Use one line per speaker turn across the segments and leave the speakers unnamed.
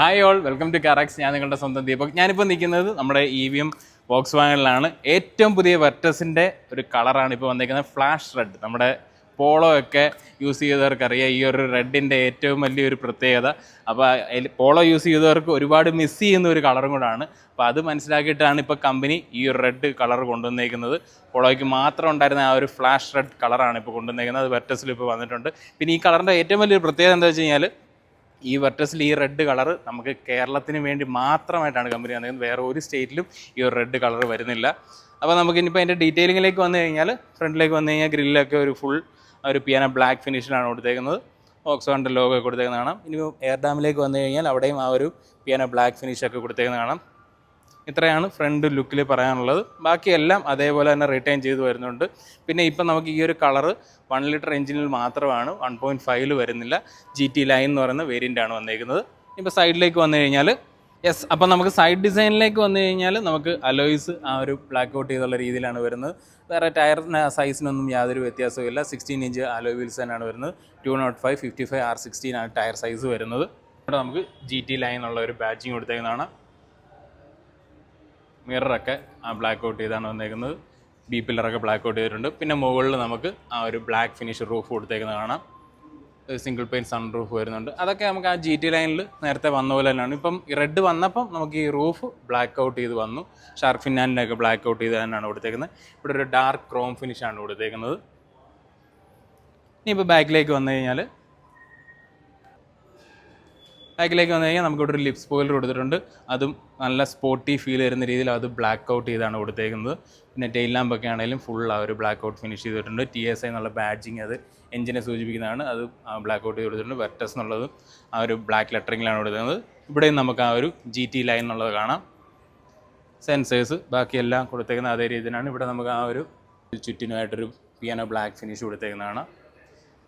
Hi all welcome to Carax ഞാൻ നിങ്ങളുടെ സ്വന്തം ദീപക്. ഞാനിപ്പോൾ നിൽക്കുന്നത് നമ്മുടെ ഇ വി എം വോക്സ് വാഗണിലാണ് ഏറ്റവും പുതിയ വെർട്ടസിന്റെ ഒരു കളറാണ് ഇപ്പോൾ വന്നിരിക്കുന്നത്. ഫ്ലാഷ് റെഡ് നമ്മുടെ പോളോ ഒക്കെ യൂസ് ചെയ്തവർക്കറിയാം. ഈ ഒരു റെഡിന്റെ ഏറ്റവും വലിയൊരു പ്രത്യേകത. അപ്പോൾ പോളോ യൂസ് ചെയ്തവർക്ക് ഒരുപാട് മിസ് ചെയ്യുന്ന ഒരു കളറും കൂടാണ്. അപ്പോൾ അത് മനസ്സിലാക്കിയിട്ടാണ് ഇപ്പോൾ കമ്പനി ഈ ഒരു റെഡ് കളർ കൊണ്ടുവന്നേക്കുന്നത്. പോളോയ്ക്ക് മാത്രം ഉണ്ടായിരുന്ന ആ ഒരു ഫ്ലാഷ് റെഡ് കളറാണ് ഇപ്പോൾ കൊണ്ടുവന്നേക്കുന്നത്. അത് വെർട്ടസിൽ ഇപ്പോൾ വന്നിട്ടുണ്ട്. പിന്നെ ഈ കളറിന്റെ ഏറ്റവും വലിയൊരു പ്രത്യേകത എന്താ വെച്ച് കഴിഞ്ഞാൽ ഈ വെർട്ടസിൽ ഈ റെഡ് കളർ നമുക്ക് കേരളത്തിന് വേണ്ടി മാത്രമായിട്ടാണ് കമ്പനി വന്നത് വേറെ ഒരു സ്റ്റേറ്റിലും ഈ ഒരു റെഡ് കളർ വരുന്നില്ല. അപ്പോൾ നമുക്ക് ഇനിയിപ്പോൾ അതിന്റെ ഡീറ്റെയിലിങ്ങിലേക്ക് വന്നു കഴിഞ്ഞാൽ ഫ്രണ്ടിലേക്ക് വന്നു കഴിഞ്ഞാൽ ഗ്രില്ലൊക്കെ ഒരു ഫുൾ ഒരു പിയാന ബ്ലാക്ക് ഫിനിഷിലാണ് കൊടുത്തേക്കുന്നത്. ഓക്സോണിന്റെ ലോഗോ കൊടുത്തേക്കുന്നത് കാണാം ഇനി എയർ ഡാമിലേക്ക് വന്നു കഴിഞ്ഞാൽ അവിടെയും ആ ഒരു പിയാന ബ്ലാക്ക് ഫിനിഷൊക്കെ കൊടുത്തേക്കുന്നത് കാണാം ഇത്രയാണ് ഫ്രണ്ട് ലുക്കിൽ പറയാനുള്ളത്. ബാക്കിയെല്ലാം അതേപോലെ തന്നെ റിട്ടേൺ ചെയ്ത് വരുന്നുണ്ട്. പിന്നെ ഇപ്പം നമുക്ക് ഈ ഒരു കളറ് വൺ ലിറ്റർ എഞ്ചിനിൽ മാത്രമാണ് വൺ പോയിന്റ് ഫൈവിൽ വരുന്നില്ല. ജി ടി ലൈൻ എന്ന് പറയുന്ന വേരിയന്റാണ് വന്നേക്കുന്നത്. ഇപ്പോൾ സൈഡിലേക്ക് വന്നു കഴിഞ്ഞാൽ യെസ് അപ്പം നമുക്ക് സൈഡ് ഡിസൈനിലേക്ക് വന്നു കഴിഞ്ഞാൽ നമുക്ക് അലോയ്സ് ആ ഒരു ബ്ലാക്ക് ഔട്ട് ചെയ്തുള്ള രീതിയിലാണ് വരുന്നത്. വേറെ ടയർ സൈസിനൊന്നും യാതൊരു വ്യത്യാസവും ഇല്ല. സിക്സ്റ്റീൻ ഇഞ്ച് അലോയ് വീൽസ് തന്നെയാണ് വരുന്നത്. Two nought five fifty five R sixteen ആണ് ടയർ സൈസ് വരുന്നത്. ഇവിടെ നമുക്ക് ജി ടി ലൈൻ ഉള്ള ഒരു ബാച്ചിങ് കൊടുത്തേക്കുന്നതാണ്. മിററൊക്കെ ബ്ലാക്ക് ഔട്ട് ചെയ്താണ് വന്നേക്കുന്നത്. ബി പില്ലറൊക്കെ ബ്ലാക്ക് ഔട്ട് ചെയ്തിട്ടുണ്ട്. പിന്നെ മുകളിൽ നമുക്ക് ആ ഒരു ബ്ലാക്ക് ഫിനിഷ് റൂഫ് കൊടുത്തേക്കുന്നത് കാണാം. സിംഗിൾ പെയിൻ സൺ റൂഫ് വരുന്നുണ്ട്. അതൊക്കെ നമുക്ക് ആ ജി ടി ലൈനിൽ നേരത്തെ വന്ന പോലെ തന്നെയാണ്. ഇപ്പം റെഡ് വന്നപ്പം നമുക്ക് ഈ റൂഫ് ബ്ലാക്ക് ഔട്ട് ചെയ്ത് വന്നു. ഷാർക്ക് ഫിന്നാന്റെ ഒക്കെ ബ്ലാക്ക് ഔട്ട് ചെയ്ത് തന്നെയാണ് കൊടുത്തേക്കുന്നത്. ഇവിടെ ഒരു ഡാർക്ക് ക്രോം ഫിനിഷാണ് കൊടുത്തേക്കുന്നത്. ഇനിയിപ്പോൾ ബാക്കിലേക്ക് വന്നു കഴിഞ്ഞാൽ ബാക്കിലേക്ക് വന്നു കഴിഞ്ഞാൽ നമുക്ക് ഇവിടെ ഒരു ലിപ്സ് സ്പോയിലർ കൊടുത്തിട്ടുണ്ട്. അതും നല്ല സ്പോർട്ടി ഫീൽ വരുന്ന രീതിയിൽ അത് ബ്ലാക്ക് ഔട്ട് ചെയ്താണ് കൊടുത്തേക്കുന്നത്. പിന്നെ ടെയിൽ ലാമ്പൊക്കെ ആണെങ്കിലും ഫുൾ ആ ഒരു ബ്ലാക്ക് ഔട്ട് ഫിനിഷ് ചെയ്തിട്ടുണ്ട്. ടി എസ് ഐ എന്നുള്ള ബാഡ്ജിങ് അത് എഞ്ചിനെ സൂചിപ്പിക്കുന്നതാണ്. അത് ബ്ലാക്ക് ഔട്ട് ചെയ്ത് കൊടുത്തിട്ടുണ്ട്. വെർട്ടസ് എന്നുള്ളത് ആ ഒരു ബ്ലാക്ക് ലെറ്ററിങ്ങിലാണ് കൊടുക്കുന്നത് ഇവിടെയും നമുക്ക് ആ ഒരു ജി ടി ലൈൻ എന്നുള്ളത് കാണാം. സെൻസേഴ്സ് ബാക്കിയെല്ലാം കൊടുത്തേക്കുന്ന അതേ രീതിയിലാണ് ഇവിടെ നമുക്ക് ആ ഒരു ചുറ്റിനുമായിട്ടൊരു പിയാനോ ബ്ലാക്ക് ഫിനിഷ് കൊടുത്തേക്കുന്നതാണ്.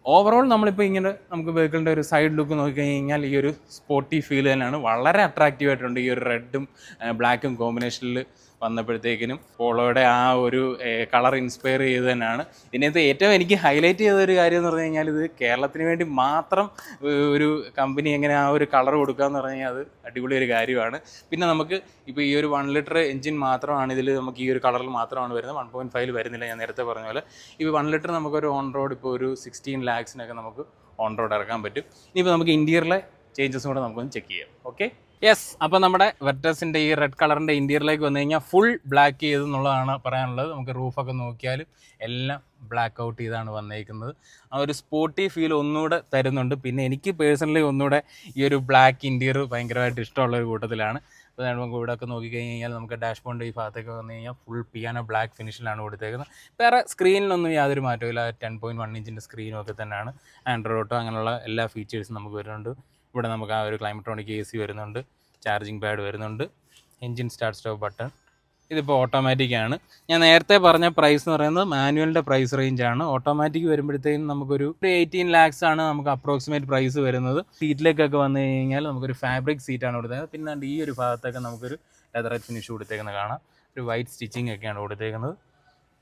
ഓവറോൾ നമ്മളിപ്പോൾ ഇങ്ങനെ നമുക്ക് വെഹിക്കിളിന്റെ ഒരു സൈഡ് ലുക്ക് നോക്കിക്കഴിഞ്ഞാൽ ഈ ഒരു സ്പോർട്ടി ഫീൽ തന്നെയാണ്. വളരെ അട്രാക്റ്റീവ് ആയിട്ടുണ്ട് ഈ ഒരു റെഡും ബ്ലാക്കും കോമ്പിനേഷനിൽ വന്നപ്പോഴത്തേക്കിനും. പോളോയുടെ ആ ഒരു കളർ ഇൻസ്പയർ ചെയ്ത് തന്നെയാണ്. ഇതിനകത്ത് ഏറ്റവും എനിക്ക് ഹൈലൈറ്റ് ചെയ്ത ഒരു കാര്യം എന്ന് പറഞ്ഞു കഴിഞ്ഞാൽ ഇത് കേരളത്തിന് വേണ്ടി മാത്രം ഒരു കമ്പനി എങ്ങനെ ആ ഒരു കളർ കൊടുക്കുക എന്ന് പറഞ്ഞു കഴിഞ്ഞാൽ അത് അടിപൊളി ഒരു കാര്യമാണ്. പിന്നെ നമുക്ക് ഇപ്പോൾ ഈ ഒരു വൺ ലിറ്റർ എഞ്ചിൻ മാത്രമാണ് ഇതിൽ നമുക്ക് ഈ ഒരു കളറിൽ മാത്രമാണ് വരുന്നത്. വൺ പോയിന്റ് ഫൈവ് വരുന്നില്ല ഞാൻ നേരത്തെ പറഞ്ഞ പോലെ. ഇപ്പോൾ വൺ ലിറ്റർ നമുക്കൊരു ഓൺ റോഡ് ഇപ്പോൾ ഒരു സിക്സ്റ്റീൻ ലാക്സിനൊക്കെ നമുക്ക് ഓൺ റോഡ് ഇറക്കാൻ പറ്റും. ഇനിയിപ്പോൾ നമുക്ക് ഇന്റീരിയറിലെ ചേഞ്ചസും കൂടെ നമുക്കൊന്ന് ചെക്ക് ചെയ്യാം. ഓക്കെ യെസ് അപ്പോൾ നമ്മുടെ വെർട്ടസിന്റെ ഈ റെഡ് കളറിന്റെ ഇന്റീരിയറിലേക്ക് വന്നു കഴിഞ്ഞാൽ ഫുൾ ബ്ലാക്ക് ചെയ്തു എന്നുള്ളതാണ് പറയാനുള്ളത്. നമുക്ക് റൂഫൊക്കെ നോക്കിയാലും എല്ലാം ബ്ലാക്ക് ഔട്ട് ചെയ്താണ് വന്നേക്കുന്നത്. ആ ഒരു സ്പോർട്ടി ഫീൽ ഒന്നുകൂടെ തരുന്നുണ്ട്. പിന്നെ എനിക്ക് പേഴ്സണലി ഒന്നുകൂടെ ഈ ഒരു ബ്ലാക്ക് ഇന്റീരിയർ ഭയങ്കരമായിട്ട് ഇഷ്ടമുള്ള ഒരു കൂട്ടത്തിലാണ്. അപ്പോൾ നമുക്ക് ഇവിടെ ഒക്കെ നോക്കിക്കഴിഞ്ഞ് കഴിഞ്ഞാൽ നമുക്ക് ഡാഷ് ബോണ്ട് ഈ ഭാഗത്തേക്ക് വന്നു കഴിഞ്ഞാൽ ഫുൾ പിയാനോ ബ്ലാക്ക് ഫിനിഷിലാണ് കൊടുത്തേക്കുന്നത്. വേറെ സ്ക്രീനിലൊന്നും യാതൊരു മാറ്റമില്ല ടെൻ പോയിന്റ് വൺ ഇഞ്ചിന്റെ സ്ക്രീനും ഒക്കെ തന്നെയാണ്. ആൻഡ്രോയിഡോ അങ്ങനെയുള്ള എല്ലാ ഫീച്ചേഴ്സും നമുക്ക് വരുന്നുണ്ട്. ഇവിടെ നമുക്ക് ആ ഒരു ക്ലൈമട്രോണിക് എ സി വരുന്നുണ്ട്. ചാർജിങ് പാഡ് വരുന്നുണ്ട്. എൻജിൻ സ്റ്റാർട്ട് സ്റ്റോപ്പ് ബട്ടൺ ഇതിപ്പോൾ ഓട്ടോമാറ്റിക് ആണ്. ഞാൻ നേരത്തെ പറഞ്ഞ പ്രൈസ് എന്ന് പറയുന്നത് മാനുവലിന്റെ പ്രൈസ് റേഞ്ച് ആണ്. ഓട്ടോമാറ്റിക് വരുമ്പോഴത്തേക്കും നമുക്കൊരു എയ്റ്റീൻ ലാക്സ് ആണ് നമുക്ക് അപ്രോക്സിമേറ്റ് പ്രൈസ് വരുന്നത്. സീറ്റിലേക്കൊക്കെ വന്നു കഴിഞ്ഞാൽ നമുക്കൊരു ഫാബ്രിക് സീറ്റാണ് കൊടുത്തത് പിന്നെ ഈ ഒരു ഭാഗത്തൊക്കെ നമുക്കൊരു ലെതർ ഫിനിഷ് കൊടുത്തേക്കുന്നത് കാണാം. ഒരു വൈറ്റ് സ്റ്റിച്ചിങ് ഒക്കെയാണ് കൊടുത്തേക്കുന്നത്.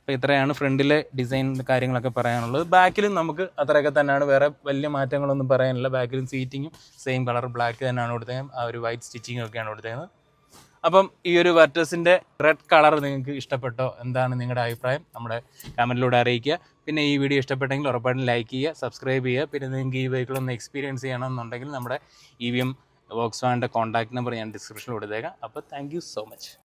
അപ്പോൾ ഇത്രയാണ് ഫ്രണ്ടിലെ ഡിസൈൻ കാര്യങ്ങളൊക്കെ പറയാനുള്ളത്. ബാക്കിലും നമുക്ക് അത്രയൊക്കെ തന്നെയാണ്. വേറെ വലിയ മാറ്റങ്ങളൊന്നും പറയാനില്ല. ബാക്കിലും സീറ്റിങ്ങും സെയിം കളർ ബ്ലാക്ക് തന്നെയാണ് കൊടുത്തേക്കുന്നത്. ആ ഒരു വൈറ്റ് സ്റ്റിച്ചിങ്ങൊക്കെയാണ് കൊടുത്തേക്കുന്നത്. അപ്പം ഈ ഒരു വെർട്ടസിന്റെ റെഡ് കളർ നിങ്ങൾക്ക് ഇഷ്ടപ്പെട്ടോ? എന്താണ് നിങ്ങളുടെ അഭിപ്രായം? നമ്മുടെ കമന്റിലൂടെ അറിയിക്കുക. പിന്നെ ഈ വീഡിയോ ഇഷ്ടപ്പെട്ടെങ്കിൽ ഉറപ്പായിട്ടും ലൈക്ക് ചെയ്യുക സബ്സ്ക്രൈബ് ചെയ്യുക. പിന്നെ നിങ്ങൾക്ക് ഈ വെഹിക്കിൾ ഒന്ന് എക്സ്പീരിയൻസ് ചെയ്യണമെന്നുണ്ടെങ്കിൽ നമ്മുടെ ഇ വി എം വോക്സ് വാന്റെ കോൺടാക്ട് നമ്പർ ഞാൻ ഡിസ്ക്രിപ്ഷനിൽ കൊടുത്തേക്കാം. അപ്പോൾ താങ്ക് സോ മച്ച്